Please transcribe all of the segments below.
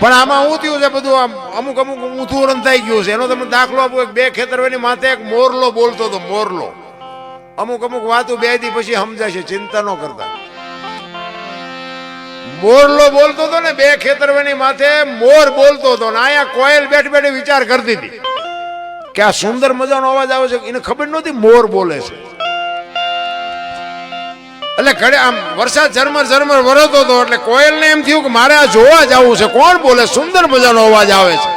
પણ આમાં હું થયું છે બધું? આમ અમુક અમુક ઊંધું રંધાઈ ગયું છે. એનો તમે દાખલો આપો. એક બે ખેતરવાની માથે એક મોરલો બોલતો હતો, મોરલો. અમુક અમુક વાતો બે દી પછી સમજાશે, ચિંતા ન કરતા. મોરલો બોલતો હતો ને, બે ખેતરવેની માથે મોર બોલતો હતો ને, અહીંયા કોયલ બેઠ બેઠ વિચાર કરતી હતી. કે આ સુંદર મજાનો અવાજ આવે છે એને ખબર નહોતી મોર બોલે છે. એટલે ઘડે આમ વરસાદ ઝરમર ઝરમર વરસતો હતો એટલે કોયલને એમ થયું કે મારે આ જોવા જવું છે. કોણ બોલે? સુંદર મજાનો અવાજ આવે છે.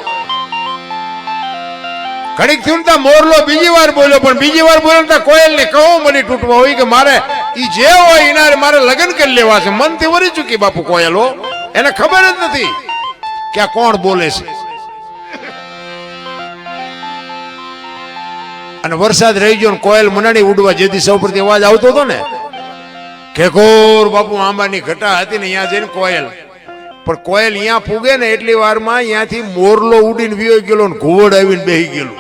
ઘડીક થયું ત્યાં મોરલો બીજી વાર બોલ્યો, પણ બીજી વાર બોલ્યો ત્યાં કોયલને કહો મને તૂટવા હોય કે મારે એ જે હોય એના મારે લગ્ન કરી લેવા છે. મનથી વરી ચૂકી બાપુ કોયલો એને ખબર જ નથી કે આ કોણ બોલે છે. અને વરસાદ રહી ગયો કોયલ મનાડી ઉડવા જેથી સૌ પ્રતિ અવાજ આવતો હતો ને. ખેકોર બાપુ, આંબાની ઘટા હતી ને અહીંયા જઈને કોયલ. પણ કોયલ અહીંયા પૂગે ને એટલી વારમાં અહીંયાથી મોરલો ઉડીને વિયો ગયેલો ને ઘુવડ આવીને બેહી ગયેલું.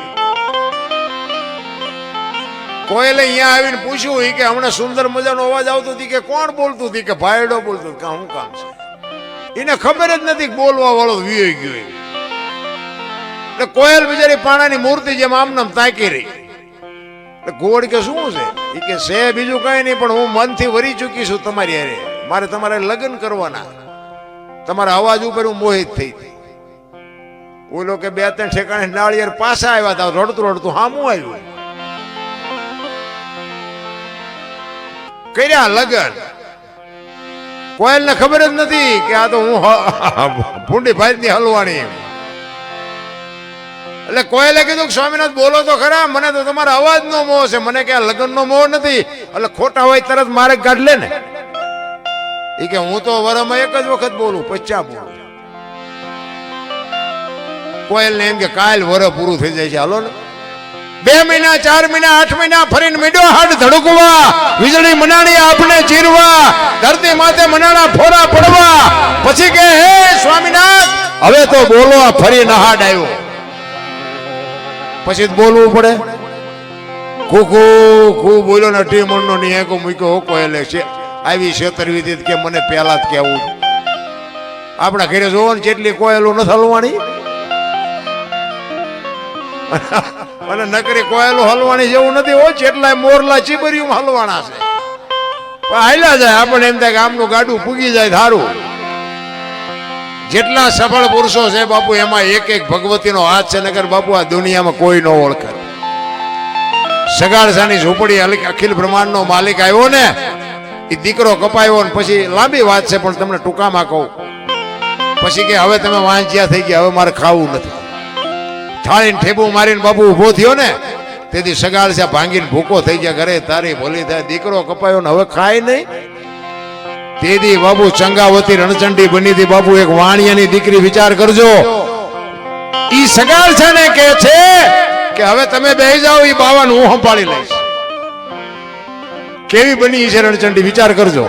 કોયલે અહીંયા આવીને પૂછ્યું કે હમણાં સુંદર મજાનો અવાજ આવતો હતી કે કોણ બોલતું હતી? કે ભાયડો બોલતો કે હું કામ છે? એને ખબર જ નથી બોલવા વાળો વિયો ગયો એટલે કોયલ બિચારી પાણાની મૂર્તિ જેમ આમ નામ તાકી રહી. ઘોડ કે શું છે? એ કે છે બીજું કઈ નહીં, પણ હું મનથી વરી ચૂકી છું તમારી હારે. મારે તમારે લગ્ન કરવાના. તમારા અવાજ ઉપર હું મોહિત થઈ હતી ઓલો કે બે ત્રણ ઠેકાણે નાળિયેર પાછા આવ્યા હતા રડતું રડતું હામું આવ્યું. કર્યા લગ્ન. કોયલને ખબર જ નથી કે આ તો હું ભૂંડી ભાઈ ની હલવાણી એટલે કોયલે કીધું કે સ્વામિનાથ બોલો તો ખરા, મને તો તમારા અવાજ નો મોહ છે, મને કે આ લગ્ન નો મોહ નથી. એટલે ખોટા હોય તરત મારે કાઢ લે ને. એ કે હું તો વરમાં એક જ વખત બોલું પચ્ચા બોલું. કોયલ ને એમ કે કાલ વર પૂરું થઈ જાય છે, હાલો ને. બે મહિના, ચાર મહિના, આઠ મહિના ફરીને મીડો હાડ ધડકવા, વીજળી મનાણી આપણે ચીરવા, ધરતી માથે મનાણા ફોરા પડવા. પછી કે, હે સ્વામિનાથ! હવે તો બોલો, ફરી નહાડ આવ્યો. પછી બોલવું પડે. કુકુ કુ બોલ્યો ને અઢી મણનો નિયાકો મૂક્યો કોયલે છે. આવી છેતરવી કે મને પહેલા જ કહેવું. આપણા ઘરે જોવો ને, જેટલી કોયલો નથી હલવાની અને નકરી કોયલો હલવાની જેવું નથી હોય જેટલા મોરલા ચીબરિયું હલવાના છે. પણ હાલ્યા જાય, આપણને એમ થાય કે આમનું ગાડું પૂગી જાય થારું જેટલા સફળ પુરુષો છે બાપુ, એમાં એક એક ભગવતીનો હાથ છે નગર બાપુ, આ દુનિયામાં કોઈ ન ઓળખે. સગાડસાની ઝૂંપડી અખિલ બ્રહ્માંડનો માલિક આવ્યો ને એ દીકરો કપાયો ને પછી લાંબી વાત છે, પણ તમને ટૂંકામાં કહું. પછી કે હવે તમે વાંચ્યા થઈ ગયા, હવે મારે ખાવું નથી. થાળીને ઠેબુ મારીને બાપુ ઊભો થયો ને, તેથી સગાડસા ભાંગીને ભૂકો થઈ ગયા, ઘરે તારી ભોલી થાય, દીકરો કપાયો ને હવે ખાય નહીં. તેથી બાબુ ચંગાવતી રણચંડી બની હતી. બાબુ એક વાણિયાની દીકરી વિચાર કરજો. ઈ સગાર છે ને કે છે કે હવે તમે બે જાઓ, ઈ બાવાનું હું સંભાળી લઈશ. કેવી બની છે રણચંડી? વિચાર કરજો.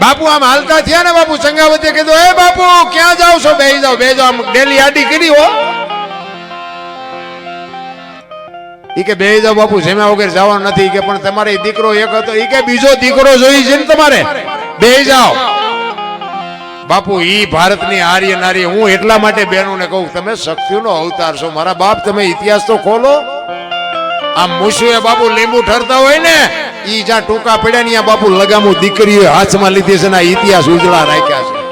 બાપુ આમ હાલતા થયા ને બાપુ? ચંગાવતીએ કીધું એ બાપુ, ક્યાં જાવ છો? બે જાઓ બે જાઓ. આમ ડેલી આડી કરી હો. કે બે જાઓ બાપુ જમ્યા વગર જવાનું નથી. કે પણ તમારે દીકરો એક હતો. એ કે બીજો દીકરો જોઈ છે ને તમારે? બે જાઓ. બાપુ, ઈ ભારતની આર્ય નારી, હું એટલા માટે બહેનોને કહું, તમે શક્તિનો અવતાર છો. મારા બાપ, તમે ઇતિહાસ તો ખોલો. આમ મુશુએ બાપુ લીંબુ ઠરતા હોય ને, ઈ જ્યાં ટૂંકા પડ્યા ને ત્યાં બાપુ લગામું દીકરીઓ હાથમાં લીધી છે ને ઇતિહાસ ઉજળા રાખ્યા છે.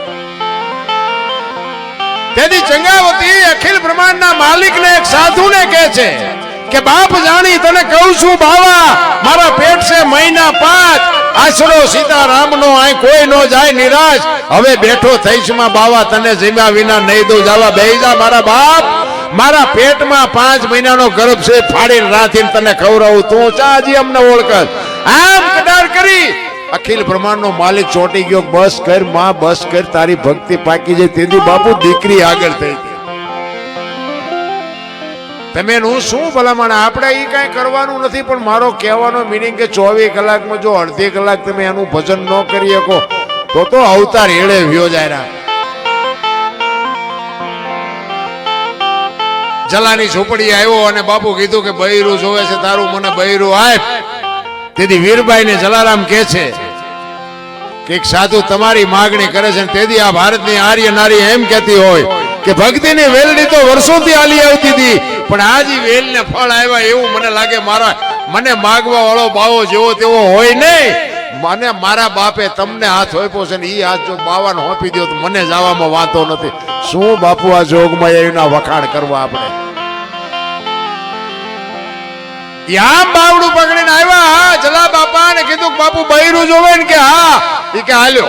તેથી ચંગાવતી અખિલ બ્રહ્માંડના માલિકને એક સાધુને કહે છે કે બાપ જાણી તને કહું છું બાવા, મારા પેટ છે મહિના પાંચ. આશરો સીતારામનો અહીં કોઈ નો જાય નિરાશ. હવે બેઠો થઈશમાં બાવા, તને જીમ્યા વિના નહીં દઉં. જાવા બેહી જા મારા બાપ. મારા પેટમાં પાંચ મહિનાનો ગર્ભ છે, ફાડીને રાખીને તને ખવડાવું. તું ચાજી અમને ઓળખ આમ કડાર કરી. અખિલ બ્રહ્માંડનો માલિક ચોંટી ગયો બસ કર, માં બસ કર, તારી ભક્તિ પાકી જાય. તેથી બાપુ દીકરી આગળ થઈ ગઈ. તમે હું શું ભલામણ? આપણે એ કાંઈ કરવાનું નથી, પણ મારો કહેવાનો મિનિંગ કે ચોવીસ કલાકમાં જો અડધી કલાક તમે એનું ભજન ન કરી શકો, તો તો અવતાર એળે વ્યો જાય જલાની ઝૂંપડી આવ્યો અને બાપુ કીધું કે બૈરું જોવે છે, તારું મને બૈરું આપ. તેથી વીરબાઈ ને જલારામ કે છે કે સાધુ તમારી માગણી કરે છે તેથી આ ભારતની આર્ય નારી એમ કહેતી હોય કે ભક્તિની વેલડી તો વર્ષોથી આલી આવતી હતી. પણ આજ ઈ વેલને ફળ આવ્યા એવું મને લાગે મારા, મને માગવા વાળો બાવો જેવો તેવો હોય નહીં. મને મારા બાપે તમને હાથ હોપ્યો છે ને એ હાથ જો બાવાને હોપી દો તો મને જવામાં વાંધો નથી. શું બાપુ આ જોગમાં એના વખાણ કરવા આપણે? યામ બાવડું પકડીને આવ્યા, હા, જલા બાપા ને કીધું બાપુ બૈરું જોવે ને કે હા. એ કે હાલ્યો.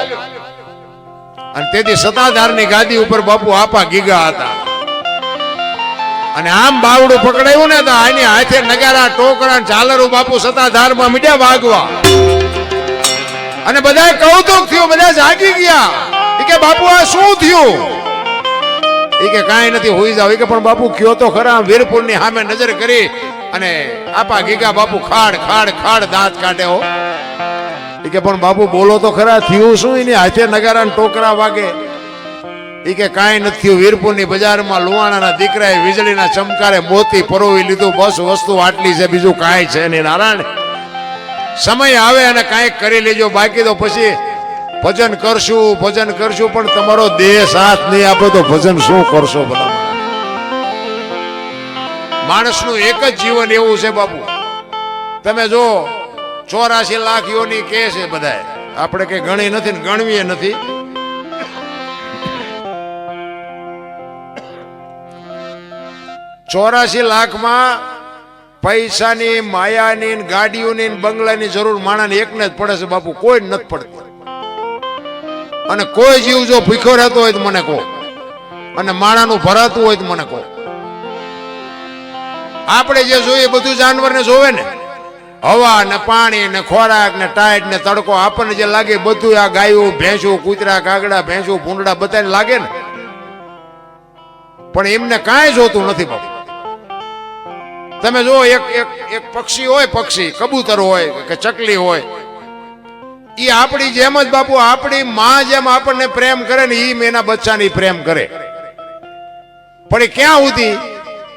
અને તેથી સતાધારની ગાદી ઉપર બાપુ આપા ગીગા હતા. અને આમ બાવડું પકડાયું ને તો આની હાથે નગારા ટોકરા ચાલરું બાપુ સતાધારમાં મીડ્યા વાગવા. અને બધા કૌતુક થયું, બધા જાગી ગયા. એ કે, બાપુ, આ શું થયું? એ કે, કાંઈ નથી, હોઈ જાવ કે, પણ બાપુ, કયો તો ખરા? વીરપુરની સામે નજર કરી અને આપા ગીગા, બાપુ, ખાડ ખાડ ખાડ દાંત કાઢે હો. ઈ કે, પણ બાપુ, બોલો તો ખરા, થયું શું? એની હાથે નગારા ટોકરા વાગે. એ કે, કાંઈ નથી થયું. વીરપુરની બજારમાં લુવાણાના દીકરાએ વીજળીના ચમકારે મોતી પરોવી લીધું. બસ વસ્તુ આટલી છે, બીજું કાંઈ છે નહીં. નારાયણ, સમય આવે અને કાંઈક કરી લેજો. બાકી તો પછી ભજન કરશું ભજન કરશું, પણ તમારો દેહ સાથ નહીં આપે તો ભજન શું કરશો ભલા માણસનું એક જ જીવન એવું છે બાપુ. તમે જો ચોરાશી લાખ યોની કે છે બધાય. આપણે કે ગણી નથી ને ગણવીએ નથી. ચોરાશી લાખમાં પૈસાની, માયાની ગાડીઓની બંગલાની જરૂર માણાને એકને જ પડે છે બાપુ, કોઈ જ નથી પડતું. અને કોઈ જીવ જો ભીખો રહેતો હોય તો મને કહો. અને માણાનું ભરાતું હોય તો મને કહો. આપણે જે જોઈએ બધું જાનવરને જોવે ને. હવા ને પાણી ને ખોરાક ને ટાઈટ ને તડકો આપણને જે લાગે બધું આ ગાયું, ભેંસું, કૂતરા, કાગડા, ભેંસું, ભૂંડડા બધાને લાગે ને. પણ એમને કાંઈ જોતું નથી બાપુ. તમે જો એક એક એક પક્ષી હોય પક્ષી, કબૂતર હોય કે ચકલી હોય એ આપણી જેમ જ બાપુ, આપણી માં જેમ આપણને પ્રેમ કરે ને એમ એના બચ્ચાને પ્રેમ કરે. પણ એ ક્યાં સુધી?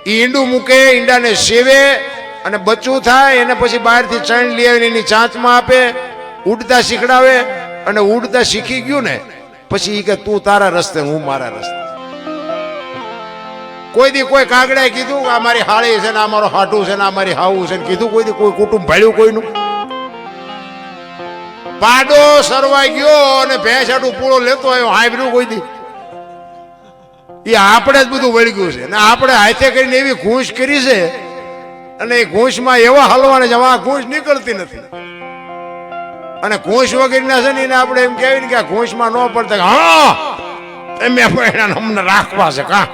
એ ઈંડું મૂકે, ઈંડાને સેવે અને બચ્ચું થાય એને પછી બહારથી ચણ લઈ આવીને એની ચાંચમાં આપે, ઉડતા શીખડાવે અને ઉડતા શીખી ગયું ને, પછી એ કે તું તારા રસ્તે, હું મારા રસ્તે. કોઈ દી કોઈ કાગડાએ કીધું કે આ મારી હાળી છે ને, આ મારો હાટું છે ને, આ મારી હાવું છે ને, કીધું કોઈ દી, કોઈ કુટુંબ ભાડ્યું કોઈનું? પાડો સરવાઈ ગયો અને ભેંસ પૂળો લેતો આવ્યો હાંભર્યું કોઈ દી? એ આપણે જ બધું વળગ્યું છે. ને આપણે હાથે કરીને એવી ઘૂંસ કરી છે અને એ ઘૂંસમાં એવા હલવાને આ ઘૂંસ નીકળતી નથી. અને ઘૂંસ વગેરેના છે ને એને આપણે એમ કહેવી ને કે ઘૂંસમાં ન પડતા હા, તમે પણ અમને રાખવા છે, કા?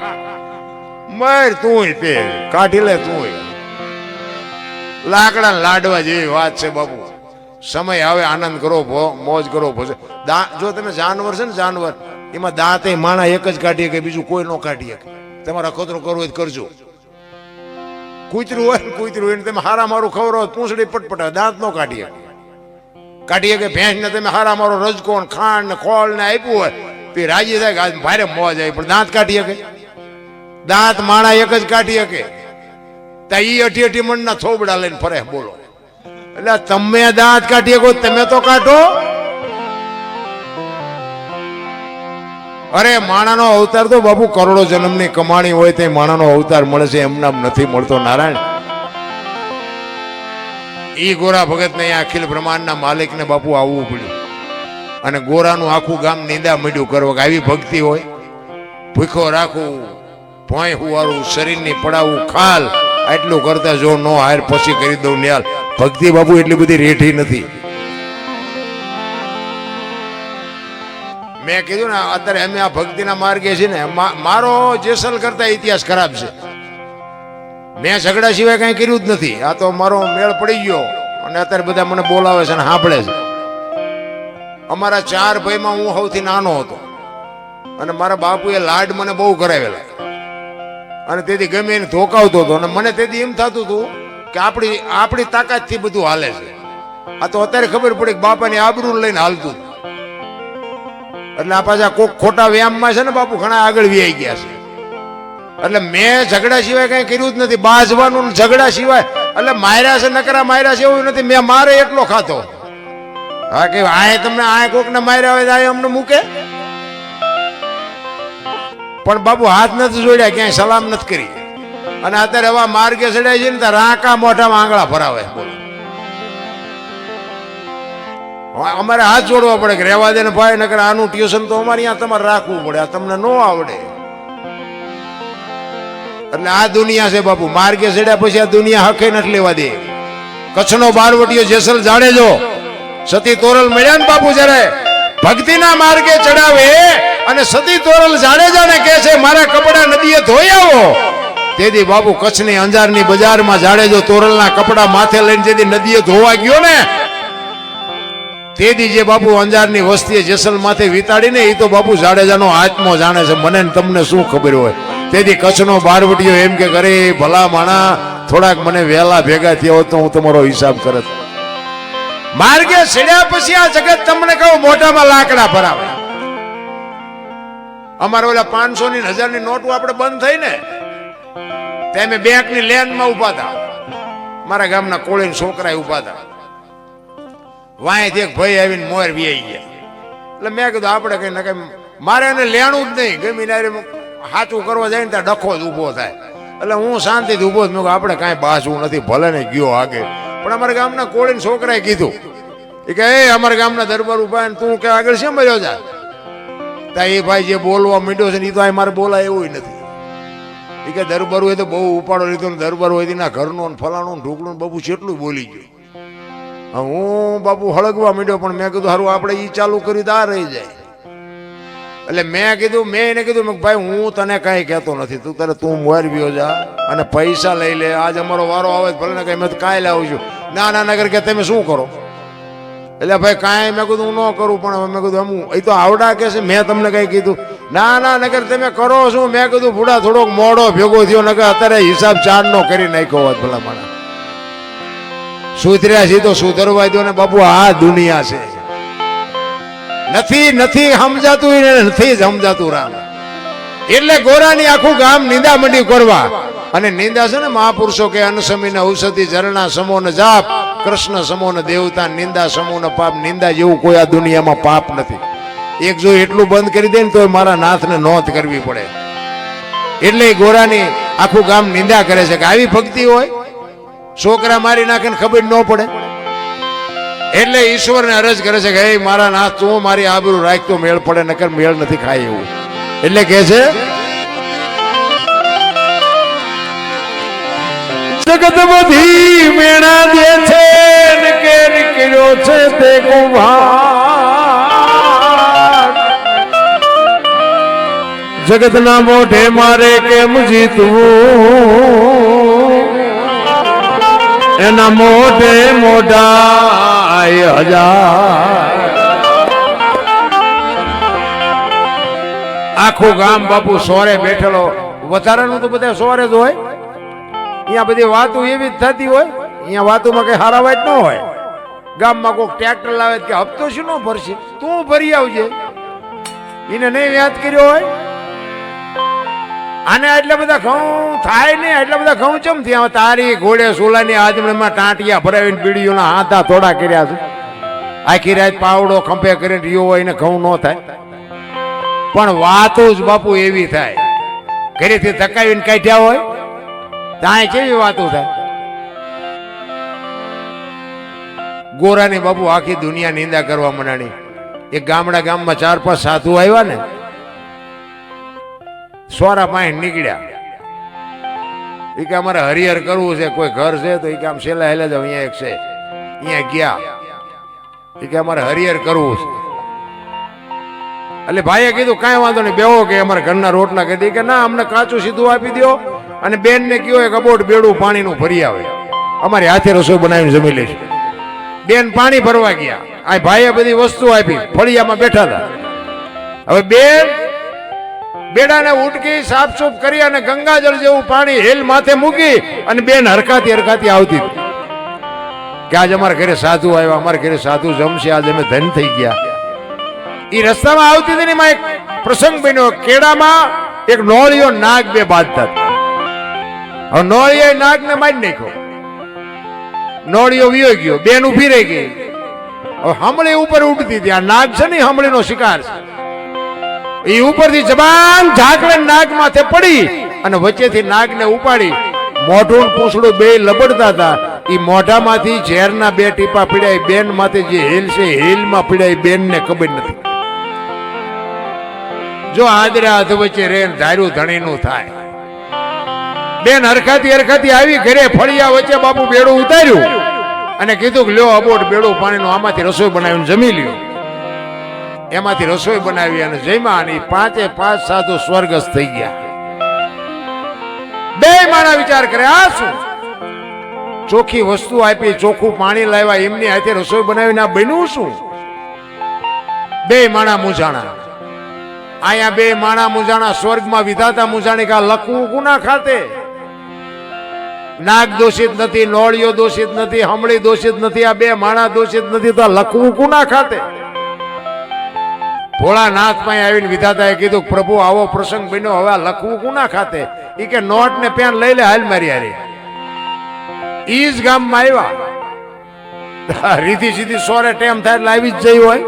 મર તું તે, કાઢી લે તું લાકડા લાડવા જેવી વાત છે બાપુ. સમય આવે, આનંદ કરો, ભો- મોજ કરો ભજન જો તમે જાનવર છે ને, જાનવર, એમાં દાંતે માણા એક જ કાઢીએ કે બીજું કોઈ ન કાઢીએ તમારા ખતરો કરવો હોય કરજો. કૂતરું હોય કૂતરું હોય ને તમે હારા મારું ખવરો પૂંછડી પટપટા દાંત નો કાઢી કાઢીએ કાઢી શકે ભેંસ ને તમે હારા મારો રજકો ખાંડ ને ખોળ ને આપ્યું હોય તે રાજી થાય કે ભારે મોજ આવી. પણ દાંત કાઢી શકે? દાંત માણા એક જ કાઢી શકે? તા ઈ અઠી અઠી મણના થોબડા લઈને ફરે, બોલો. એટલે તમે દાંત કાઢી શકો, તમે તો કાઢો. અરે, માણાનો અવતાર તો બાપુ કરોડો જન્મની કમાણી હોય તે માણાનો અવતાર મળે છે એમ નામ નથી મળતો નારાયણ. ઈ ગોરા ભગત ને અખિલ બ્રહ્માંડના માલિકને બાપુ આવવું પડ્યું. અને ગોરાનું આખું ગામ નિંદા મળ્યું કરવો કે આવી ભક્તિ હોય. ભૂખો રાખવું ભોંય હુવારું, શરીરની પડાવું, ખાલ, આટલું કરતા જો નો હાર, પછી કરી દઉં ન્યાલ. ભક્તિ બાપુ એટલી બધી રેઠી નથી. મેં કીધું ને, અત્યારે અમે આ ભક્તિના માર્ગે છે ને મારો જેસલ કરતા ઇતિહાસ ખરાબ છે. મેં ઝઘડા સિવાય કઈ કર્યું જ નથી. આ તો મારો મેળ પડી ગયો અને અત્યારે બધા મને બોલાવે છે અને સાંભળે છે. અમારા ચાર ભાઈમાં હું સૌથી નાનો હતો અને મારા બાપુએ લાડ મને બહુ કરાવેલા. અને તેથી ગમે એને ધોકાવતો હતો અને મને તેથી એમ થતું હતું કે આપણી આપણી તાકાતથી બધું હાલે છે. આ તો અત્યારે ખબર પડી કે બાપાની આબરૂ લઈને હાલતું. એટલે આ પાછા કોક ખોટા વ્યાયામમાં છે ને બાપુ, ઘણા આગળ વ્યાઈ ગયા છે. એટલે મેં ઝઘડા સિવાય કઈ કર્યું જ નથી. બાજવાનું ઝઘડા સિવાય, એટલે માર્યા છે, નકરા માર્યા છે એવું નથી. મેં મારે એટલો ખાતો હા, કે આય તમને, આય કોકને માર્યા હોય આય અમને મૂકે. પણ બાબુ હાથ નથી જોડ્યા, ક્યાંય સલામ નથી કરી. અને અત્યારે હવા માર્ગે ચડાય છે ને, તો રાંકા મોઢામાં આંગળા ભરાવે. બોલો અમારે હાથ જોડવા પડે કે રહેવા દે ને ભાઈ, નકર આનું ટ્યુશન તો અમારે અહીંયા તમારે રાખવું પડે. આ તમને ન આવડે. એટલે આ દુનિયા છે બાપુ. માર્ગે ચડ્યા પછી આ દુનિયા હકે નથી લેવા દે. કચ્છનો બારવટીયો જેસલ જાડેજો. સતી તોરલ મળ્યા ને બાપુ જ્યારે ભક્તિના માર્ગે ચડાવે અને સતી તોરલ જાડેજાને કહે છે, મારા કપડા નદીએ ધોઈ આવો. તેથી બાપુ કચ્છની અંજારની બજારમાં જાડેજો તોરલના કપડા માથે લઈને જેથી નદીએ ધોવા ગયો ને તેથી જે બાપુ અંજારની વસ્તીએ જેસલ માથે વિતાડીને એ તો બાપુ જાડેજાનો આત્મો જાણે છે. મને તમને શું ખબર હોય? તેથી કચ્છનો બારવટીયો એમ કે કરે ભલા માણા, થોડાક મને વહેલા ભેગા થયા હોત તો હું તમારો હિસાબ કરત. માર્ગે ચડ્યા પછી આ જગત તમને કહું મોટામાં લાકડા ભરાવે. અમારે ઓલા પાંચસો ની હજારની નોટો આપણે બંધ થઈ ને તેમે બેંકની લેનમાં ઊભા હતા મારા ગામના કોળી છોકરા ઊભા હતા વાંયથી એક ભાઈ આવીને મોર વ્યાઈ ગયા. એટલે મેં કીધું, આપણે કઈ ના કઈ, મારે એને લેણું જ નહીં. ગમી નારે સાચું કરવા જાય ને ત્યાં ડખો જ ઊભો થાય. એટલે હું શાંતિથી ઊભો જ મેં આપણે કાંઈ બાસવું નથી, ભલે ને ગયો આગે. પણ અમારા ગામના કોળીને છોકરાએ કીધું, એ કે, એ, અમારા ગામના દરબાર ઊભા ને તું કે આગળ શેમ રહ્યો જા? ત્યાં એ ભાઈ જે બોલવા માંડ્યો છે ને એ તો અહીં મારે બોલાય એવું નથી. એ કે, દરબાર હોય તો બહુ ઉપાડો લીધો ને, દરબાર હોય તેના ઘરનો ને ફલાણું ને ઢોકળું ને બાબુ કેટલું બોલી ગયું. હા, બાપુ હળગવા માંડ્યો પણ મેં કીધું હારું આપણે એ ચાલુ કરી આ રહી જાય. એટલે મેં કીધું મેં એને કીધું મેં ભાઈ હું તને કાંઈ કહેતો નથી તું તારે તું મોર વ્યો જા અને પૈસા લઈ લે આજ અમારો વારો આવે ભલે ને કઈ મેં કાંઈ લાવું છું. ના ના નગર કે તમે શું કરો? એટલે ભાઈ કાંઈ મેં કીધું હું ન કરું પણ મેં કીધું હું એ તો આવડા કે છે મેં તમને કઈ કીધું. ના ના નગર તમે કરો શું? મેં કીધું ભૂડા થોડોક મોડો ભેગો થયો નગર અત્યારે હિસાબ ચાર નો કરી નાખ્યો હોત ભલા માણા સુધર્યા છે તો સુધરવા દો ને બાપુ, આ દુનિયા છે. નથી નથી સમજાતું એને, નથી સમજાતું રામ. એટલે ગોરાની આખું ગામ નિંદા મંડી કરવા. અને નિંદા છે ને મહાપુરુષો કે અનસમીને ઔષધિ, ઝરણા સમો ને જાપ, કૃષ્ણ સમો ને દેવતા, નિંદા સમો ને પાપ, નિંદા જેવું કોઈ આ દુનિયામાં પાપ નથી. એક જો એટલું બંધ કરી દે ને તો મારા નાથને નોંધ કરવી પડે. એટલે ગોરાની આખું ગામ નિંદા કરે છે કે આવી ભક્તિ હોય? છોકરા મારી નાખે ને ખબર ન પડે. એટલે ઈશ્વરને અરજ કરે છે કે, હે, મારા નાથ, તું મારી આબરૂ રાખતો મેળ પડે, નકર મેળ નથી ખાય એવું. એટલે કે છે, જગત બધી મેણા દે છે ને કે નીકળ્યો છે તે કુભાર. જગતના મોઢે મારે કેમ જીતવું? એના મોઢે મોઢા હજાર. આખું ગામ બાપુ સોરે બેઠેલો. વધારાનું તો બધા સોરે જ હોય. અહીંયા બધી વાતો એવી જ થતી હોય. અહીંયા વાતોમાં કઈ હારા વાત ન હોય. ગામમાં કોઈક ટ્રેક્ટર લાવે કે હપ્તો શું ન ભરશે? તું ભરી આવજે. એને નહીં યાદ કર્યો હોય? આને એટલા બધા ઘઉં થાય ને એટલા બધા ઘઉં ચમ થયા? તારી ઘોડે સોલાની આજમણીમાં ટાંટિયા ભરાવીને બીડીઓના હાથા થોડા કર્યા છે. આખી રાત પાવડો ખંભે કરીને રહ્યો હોય ને ઘઉં ન થાય. પણ વાતો જ બાપુ એવી થાય. ઘરેથી થકાવીને કાઢ્યા હોય, ત્યાં કેવી વાતો થાય? ગોરાની બાપુ આખી દુનિયા નિંદા કરવા માંડાણી એક ગામડા ગામમાં ચાર પાંચ સાધુ આવ્યા ને સોરા પાસે નીકળ્યા. એ કે અમારે હરિહર કરવું છે, કોઈ ઘર છે તો એ કે આમ છેલ્લા હેલા જ અહીંયા એક છે. અહીંયા ગયા. એ કે અમારે હરિહર કરવું છે. એટલે ભાઈએ કીધું, કાંઈ વાંધો નહીં, બેહો કે અમારે ઘરના રોટલા કહી કે, ના, અમને કાચું સીધું આપી દો અને બેનને કયો એક અબોટ બેડું પાણીનું ભરી આવે. અમારી હાથે રસોઈ બનાવીને જમી લઈશું બેન પાણી ભરવા ગયા. આ ભાઈએ બધી વસ્તુ આપી. ફળિયામાં બેઠા હતા. હવે બેન બેડાને ઉટકી સાફસૂફ કરી અને ગંગાજળ જેવું પાણી હેલ માથે મૂકી અને બેન હરકાતી હરકાતી આવતી. કે આજે અમારા ઘરે સાધુ આવ્યા, અમારા ઘરે સાધુ જમશે, આજે અમે ધન થઈ ગયા એ રસ્તામાં આવતી હતી એમાં એક પ્રસંગ બન્યો, કેળામાં એક નોળિયો નાગ બે બાંધતા. હવે નોળિયો નાગને મારી નાખ્યો નોળિયો વિયો ગયો, બેન ઊભી રહી ગઈ હવે હમળી ઉપર ઉડતી હતી, આ નાગ છે ને હમળીનો શિકાર છે એ ઉપરથી જબાન ઝાકળે નાક માથે પડી અને વચ્ચેથી નાગને ઉપાડી. મોઢું પૂંછડું બે લબડતા હતા. એ મોઢામાંથી ઝેરના બે ટીપા પીડાય બેન માથે જે હેલ છે હેલમાં પીડાય બેનને ખબર નથી. જો આદરા હાથ વચ્ચે રે ને ધાર્યું ધણીનું થાય. બેન હરખાતી હરખાતી આવી ઘરે ફળિયા વચ્ચે બાપુ બેડું ઉતાર્યું અને કીધું કે લ્યો અબોટ બેડું પાણીનું આમાંથી રસોઈ બનાવીને જમી લ્યો. એમાંથી રસોઈ બનાવી અને જમ્યા અને પાંચે પાંચ સાધુ સ્વર્ગસ્થ થઈ ગયા. બે માણા વિચાર કરે, આ શું? ચોખ્ખી વસ્તુ આપી, ચોખ્ખું પાણી લાવ્યા, એમની હાથે રસોઈ બનાવીને આ બન્યું શું? બે માણા મૂંઝાણા. અહીંયા બે માણા મૂંઝાણા, સ્વર્ગમાં વિધાતા મૂંઝાણી કા લખવું ગુના ખાતે? નાગ દોષિત નથી, નોળિયો દોષિત નથી, હમળી દોષિત નથી, આ બે માણા દોષિત નથી, તો લખવું કુના ખાતે? ભોળાનાથ પાસે આવીને વિધાતાએ કીધું પ્રભુ, આવો પ્રસંગ બન્યો, હવે આ લખવું કુના ખાતે? ઈ કે નોટ ને પેન લઈ લે, હાલ મારી હારી. ઈ જ ગામમાં આવ્યા. રીધી સીધી સોરે ટેમ થાય એટલે આવી જ જઈ હોય.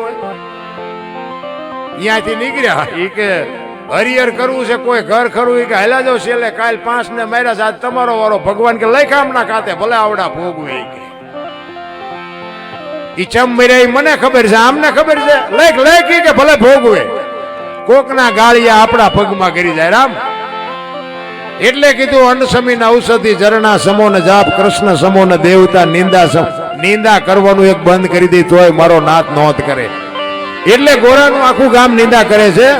ત્યાંથી નીકળ્યા. ઈ કે હરિયર કરવું છે, કોઈ ઘર ખરું? એ કે હેલા જાવ એટલે કાલ પાંચ ને માર્યા છે તમારો વારો ભગવાન કે લઈ કામના ખાતે? ભલે આવડા ભોગવે કે. ઈ ચમ મને ખબર છે, આમને ખબર છે. લેખ લેખ કે ભલે ભોગવે. કોકના ગાળિયા આપણા પગમાં કરી જાય, રામ. એટલે કીધું અન્નસમીન ઔષધિ ઝરણા સમો ને જાપ, કૃષ્ણ સમો ને દેવતા નિંદા નિંદા કરવાનું એક બંધ કરી દે, તોય મારો નાથ નોંધ કરે. એટલે ગોરાનું આખું ગામ નિંદા કરે છે.